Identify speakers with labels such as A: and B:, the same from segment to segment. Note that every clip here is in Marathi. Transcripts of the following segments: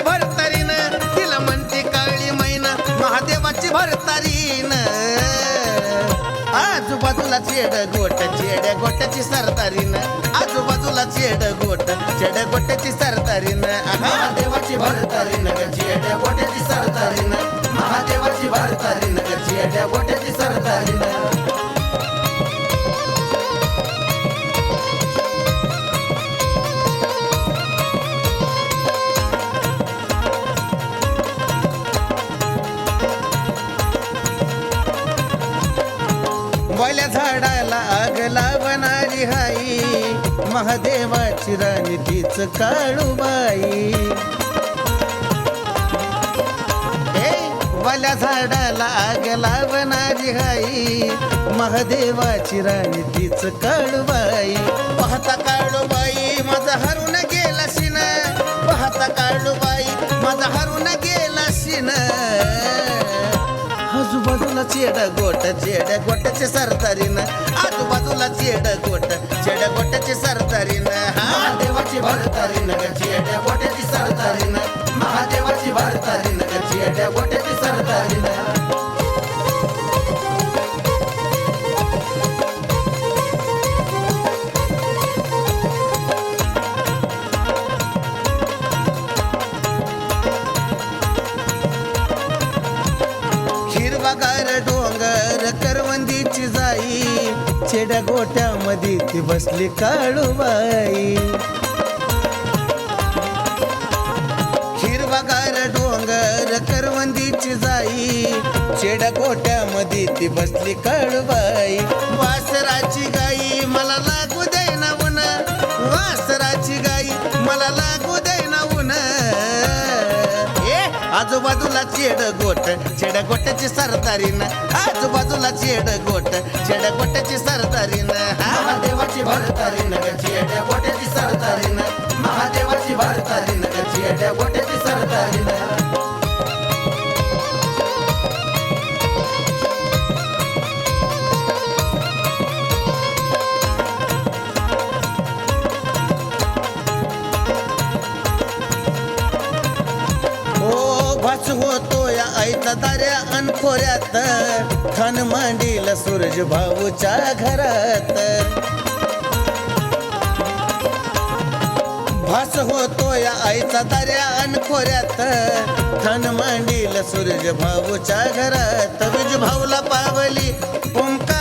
A: भरतारीन. तिला म्हणते काळी मैना महादेवाची भरतारीन. आजूबाजूला चेड गोट चेड गोट्याची सरदारी ना वल्या झाडाला आग लावणारी हाई. महादेवाची राणी तीच काळूबाई ए, वल्या झाडाला आग लावणारी हाई. महादेवाची राणी तीच काळूबाई पाहता काळूबाई माझा हरून गेला शिन. पाहता काळूबाई माझा हरून गेला शिन. आजूबाजूला चेड गोट चेड गोट्याचे सरदारीन आजूबाजूला चेड गोट चेड गोट्याचे सरदारीन महादेवाची भरतारीन चेड गोट्याची सरदारीन शेड्या गोट्यामध्ये ती बसली काळूबाई. हिरवागार डोंगर करवंदीची जाई. शेड्या गोट्यामध्ये ती बसली काळूबाई. वासराची गाई आजूबाजूला चेड गोट चेड गोट्याची सरदारीन. आजूबाजूला चेड गोट चेड गोट्याची सरदारीन. ओ होतो या आईचा दाऱ्या अनखोऱ्यात खन मांडील सूरज भाऊच्या घरात. भास होतो या आईचा दाऱ्या अनखोऱ्यात खन मांडील सूरज भाऊच्या घरात. विज भाऊला पावली ओंकार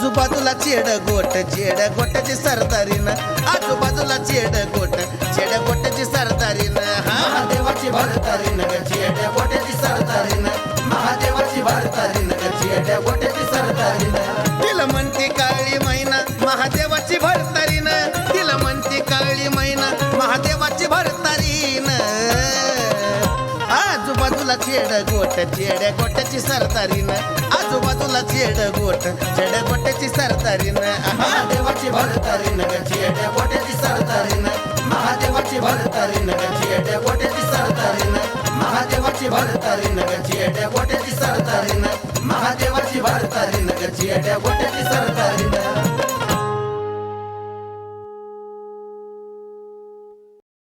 A: आजूबाजूला चेड गोट चेड गोट्याची सरदारीन. आजूबाजूला चेड गोट चेड गोट्याची सरदारीन. महादेवाची भरतारीन चेड गोट्याची सरदारीन. महादेवाची भरतारीन चेड गोट्याची सरदारीन. तिला म्हणते काळी मैना महादेवाची भरतारीन. तिला म्हणते काळी मैना महादेवाची भरतारीन. आजूबाजूला चेड गोट चेड गोट्याची सरदारीन. आजूबाजूला चेड गोट चेड गोट्याची सरतरीन महादेवाची भरतारीन चेड गोट्याची सरतरीन महादेवाची भरतारीन चेड गोट्याची सरतरीन महादेवाची भरतारीन चेड गोट्याची सरतरीन महादेवाची भरतारीन चेड गोट्याची सरदारीन